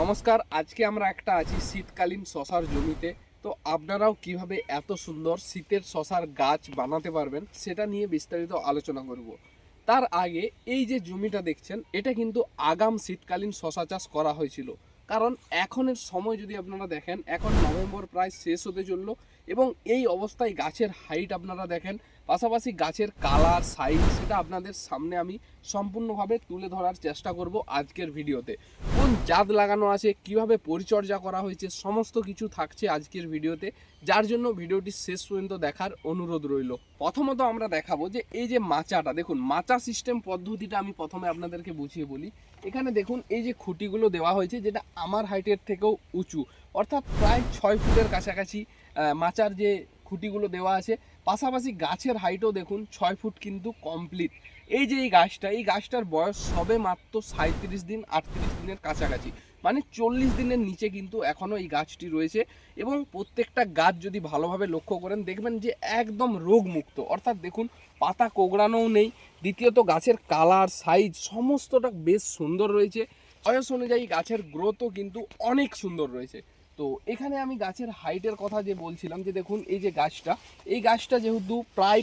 নমস্কার, আজকে আমরা একটা আছি শীতকালীন শশার জমিতে। তো আপনারাও কীভাবে এত সুন্দর শীতের শশার গাছ বানাতে পারবেন সেটা নিয়ে বিস্তারিত আলোচনা করব। তার আগে এই যে জমিটা দেখছেন, এটা কিন্তু আগাম শীতকালীন শশা চাষ করা হয়েছিল। কারণ এখনের সময় যদি আপনারা দেখেন, এখন নভেম্বর প্রায় শেষ হতে চলল। এবং এই অবস্থায় গাছের হাইট আপনারা দেখেন, পাশাপাশি গাছের কালার সাইজ সেটা আপনাদের সামনে আমি সম্পূর্ণভাবে তুলে ধরার চেষ্টা করব আজকের ভিডিওতে। কোন জাত লাগানো আছে, কীভাবে পরিচর্যা করা হয়েছে, সমস্ত কিছু থাকছে আজকের ভিডিওতে। যার জন্য ভিডিওটি শেষ পর্যন্ত দেখার অনুরোধ রইল। প্রথমত আমরা দেখাবো যে এই যে মাচাটা, দেখুন, মাচা সিস্টেম পদ্ধতিটা আমি প্রথমে আপনাদেরকে বুঝিয়ে বলি। এখানে দেখুন, এই যে খুঁটিগুলো দেওয়া হয়েছে, যেটা আমার হাইটের থেকেও উঁচু। অর্থাৎ প্রায় ছয় ফুটের কাছাকাছি মাচার যে খুঁটিগুলো দেওয়া আছে, পাশাপাশি গাছের হাইটও দেখুন, ছয় ফুট কিন্তু কমপ্লিট এই যে এই গাছটা, এই গাছটার বয়স সবে মাত্র সাঁত্রিশ দিন, আটত্রিশ দিনের কাছাকাছি। মানে চল্লিশ দিনের নিচে কিন্তু এখনও এই গাছটি রয়েছে এবং প্রত্যেকটা গাছ যদি ভালোভাবে লক্ষ্য করেন, দেখবেন যে একদম রোগমুক্ত। অর্থাৎ দেখুন, পাতা কোগড়ানোও নেই, দ্বিতীয়ত গাছের কালার, সাইজ সমস্তটা বেশ সুন্দর রয়েছে। বয়স অনুযায়ী গাছের গ্রোথও কিন্তু অনেক সুন্দর রয়েছে। তো এখানে আমি গাছের হাইটের কথা যে বলছিলাম, যে দেখুন এই যে গাছটা, এই গাছটা যেহেতু প্রায়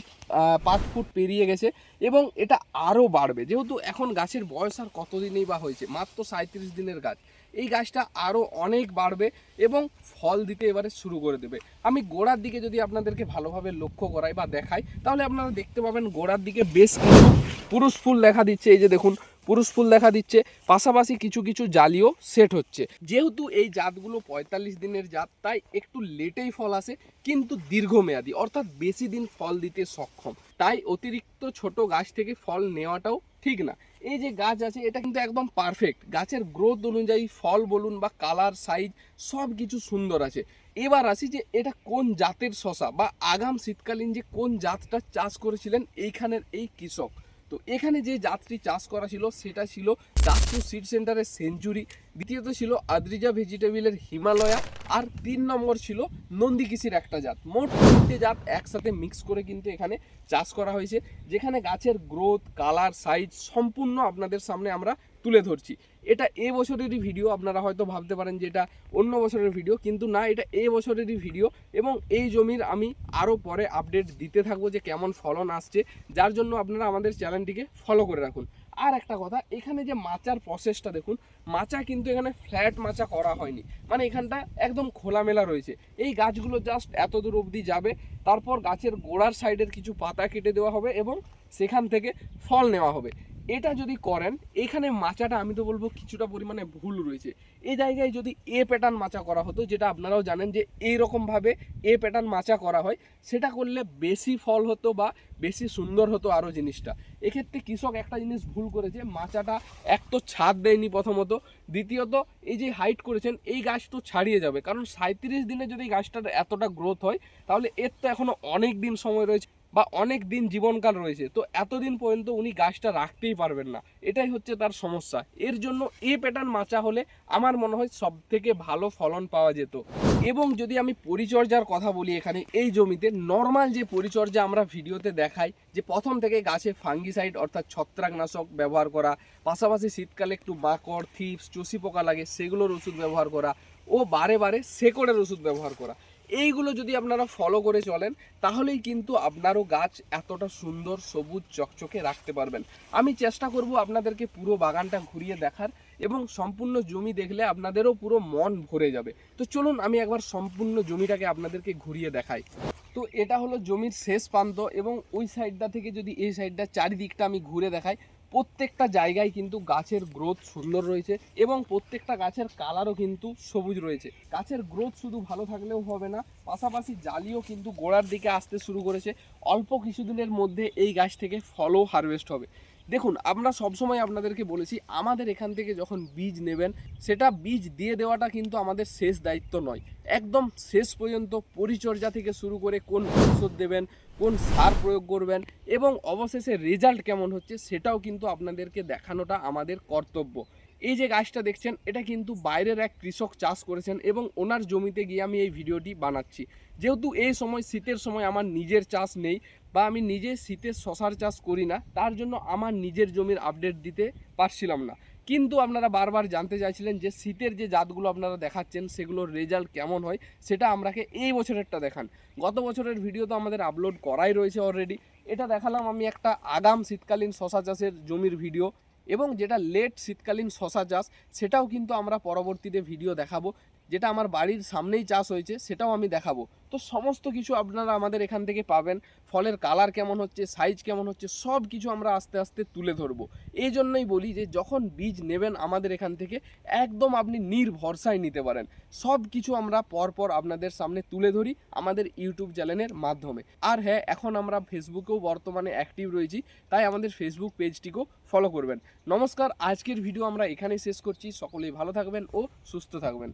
পাঁচ ফুট পেরিয়ে গেছে এবং এটা আরও বাড়বে। যেহেতু এখন গাছের বয়স আর কতদিনই বা হয়েছে, মাত্র সাঁত্রিশ দিনের গাছ। এই গাছটা আরও অনেক বাড়বে এবং ফল দিতে এবারে শুরু করে দেবে। আমি গোড়ার দিকে যদি আপনাদেরকে ভালোভাবে লক্ষ্য করাই বা দেখাই, তাহলে আপনারা দেখতে পাবেন গোড়ার দিকে বেশ কিছু পুরুষ ফুল দেখা দিচ্ছে। এই যে দেখুন পুরুষ ফুল দেখা দিচ্ছে, পাশাপাশি কিছু কিছু জালিও সেট হচ্ছে। যেহেতু এই জাতগুলো পঁয়তাল্লিশ দিনের জাত, তাই একটু লেটেই ফল আসে, কিন্তু দীর্ঘমেয়াদী, অর্থাৎ বেশি দিন ফল দিতে সক্ষম। তাই অতিরিক্ত ছোট গাছ থেকে ফল নেওয়াটাও ঠিক না। এই যে গাছ আছে, এটা কিন্তু একদম পারফেক্ট গাছের গ্রোথ অনুযায়ী ফল বলুন বা কালার সাইজ সব কিছু সুন্দর আছে। এবার আসি যে এটা কোন জাতের শশা বা আগাম শীতকালীন যে কোন জাতটা চাষ করেছিলেন এইখানের এই কৃষক। তো এখানে যে জাতটি চাষ করা ছিল, সেটা ছিল দাসপুর সিড সেন্টারের সেঞ্চুরি, দ্বিতীয়ত ছিল আদ্রিজা ভেজিটেবিলের হিমালয়া, আর তিন নম্বর ছিল নন্দিকিসির একটা জাত। মোট তিনটে জাত একসাথে মিক্স করে কিন্তু এখানে চাষ করা হয়েছে, যেখানে গাছের গ্রোথ কালার সাইজ সম্পূর্ণ আপনাদের সামনে আমরা তুলে ধরছি। এটা এ বছরেরই ভিডিও আপনারা হয়তো ভাবতে পারেন যে এটা অন্য বছরের ভিডিও কিন্তু না, এটা এ বছরেরই ভিডিও এবং এই জমির আমি আরও পরে আপডেট দিতে থাকব যে কেমন ফলন আসছে। যার জন্য আপনারা আমাদের চ্যানেলটিকে ফলো করে রাখুন। আর একটা কথা, এখানে যে মাচার প্রসেসটা দেখুন, মাচা কিন্তু এখানে ফ্ল্যাট মাচা করা হয়নি। মানে এখানটা একদম খোলামেলা রয়েছে। এই গাছগুলো জাস্ট এত দূর অবধি যাবে, তারপর গাছের গোড়ার সাইডের কিছু পাতা কেটে দেওয়া হবে এবং সেখান থেকে ফল নেওয়া হবে। এটা যদি করেন, এখানে মাচাটা আমি তো বলব কিছুটা পরিমাণে ভুল রয়েছে। এই জায়গায় যদি এ প্যাটার্ন মাচা করা হতো, যেটা আপনারাও জানেন যে এইরকমভাবে এ প্যাটার্ন মাচা করা হয়, সেটা করলে বেশি ফল হতো বা বেশি সুন্দর হতো আরও জিনিসটা। এক্ষেত্রে কৃষক একটা জিনিস ভুল করেছে, মাচাটা এক তো ছাদ দেয়নি প্রথমত, দ্বিতীয়ত এই যে হাইট করেছেন, এই গাছ তো ছাড়িয়ে যাবে। কারণ সাঁত্রিশ দিনে যদি গাছটার এতটা গ্রোথ হয়, তাহলে এর তো এখনও অনেক দিন সময় রয়েছে। বা অনেক দিন জীবনকাল রয়েছে, তো এতদিন পর্যন্ত উনি গাছটা রাখতেই পারবেন না। এটাই হচ্ছে তার সমস্যা। এর জন্য এ প্যাটার্ন মাচা হলে আমার মনে হয় সব থেকে ভালো ফলন পাওয়া যেত। এবং যদি আমি পরিচর্যার কথা বলি এখানে, এই জমিতে নর্মাল যে পরিচর্যা আমরা ভিডিওতে দেখাই, যে প্রথম থেকে গাছে ফাঙ্গিসাইড অর্থাৎ ছত্রাকনাশক ব্যবহার করা, পাশাপাশি শীতকালে একটু মাকড়, থিপস, চষি পোকা লাগে, সেগুলোর ওষুধ ব্যবহার করা, ও বারে বারে শেকড়ের ওষুধ ব্যবহার করা। এইগুলো যদি আপনারা ফলো করে চলেন, তাহলেই কিন্তু আপনারও গাছ এতটা সুন্দর, সবুজ, চকচকে রাখতে পারবেন। আমি চেষ্টা করব আপনাদেরকে পুরো বাগানটা ঘুরিয়ে দেখার এবং সম্পূর্ণ জমি দেখলে আপনাদেরও পুরো মন ভরে যাবে। তো চলুন আমি একবার সম্পূর্ণ জমিটাকে আপনাদেরকে ঘুরিয়ে দেখাই। তো এটা হলো জমির শেষ প্রান্ত এবং ওই সাইডটা থেকে যদি এই সাইডটা চারিদিকটা আমি ঘুরে দেখাই প্রত্যেকটা জায়গায় কিন্তু গাছের গ্রোথ সুন্দর রয়েছে এবং প্রত্যেকটা গাছের কালারও কিন্তু সবুজ রয়েছে। গাছের গ্রোথ শুধু ভালো থাকলেও হবে না, পাশাপাশি জালিও কিন্তু গোড়ার দিকে আসতে শুরু করেছে। অল্প কিছুদিনের মধ্যে এই গাছ থেকে ফলও হারভেস্ট হবে। দেখুন, আমরা সবসময় আপনাদেরকে বলেছি, আমাদের এখান থেকে যখন বীজ নেবেন, সেটা বীজ দিয়ে দেওয়াটা কিন্তু আমাদের শেষ দায়িত্ব নয়। একদম শেষ পর্যন্ত পরিচর্যা থেকে শুরু করে কোন ঔষধ দেবেন, কোন সার প্রয়োগ করবেন এবং অবশেষে রেজাল্ট কেমন হচ্ছে সেটাও কিন্তু আপনাদেরকে দেখানোটা আমাদের কর্তব্য। এই যে গাছটা দেখছেন, এটা কিন্তু বাইরের এক কৃষক চাষ করেছেন এবং ওনার জমিতে গিয়ে আমি এই ভিডিওটি বানাচ্ছি। যেহেতু এই সময় শীতের সময় আমার নিজের চাষ নেই বা আমি নিজে শীতের শশার চাষ করি না, তার জন্য আমার নিজের জমির আপডেট দিতে পারছিলাম না। কিন্তু আপনারা বারবার জানতে চাইছিলেন যে শীতের যে জাতগুলো আপনারা দেখাচ্ছেন, সেগুলোর রেজাল্ট কেমন হয়, সেটা আমরাকে এই বছরেরটা দেখান। গত বছরের ভিডিও তো আমাদের আপলোড করাই রয়েছে অলরেডি এটা দেখালাম আমি একটা আগাম শীতকালীন শশা চাষের জমির ভিডিও এবং যেটা লেট শীতকালীন শশা চাষ, সেটাও কিন্তু আমরা পরবর্তীতে ভিডিও দেখাবো। যেটা আমার বাড়ির সামনেই চাষ হয়েছে, সেটাও আমি দেখাবো। তো সমস্ত কিছু আপনারা আমাদের এখান থেকে পাবেন। ফলের কালার কেমন হচ্ছে সাইজ কেমন হচ্ছে, সব কিছু আমরা আস্তে আস্তে তুলে ধরবো। এই জন্যই বলি যে, যখন বীজ নেবেন আমাদের এখান থেকে, একদম আপনি নির্ভরসায় নিতে পারেন। সব কিছু আমরা পরপর আপনাদের সামনে তুলে ধরি আমাদের ইউটিউব চ্যানেলের মাধ্যমে। আর হ্যাঁ এখন আমরা ফেসবুকেও বর্তমানে অ্যাক্টিভ রয়েছি, তাই আমাদের ফেসবুক পেজটিকেও ফলো করবেন। নমস্কার, আজকের ভিডিও আমরা এখানেই শেষ করছি। সকলেই ভালো থাকবেন ও সুস্থ থাকবেন।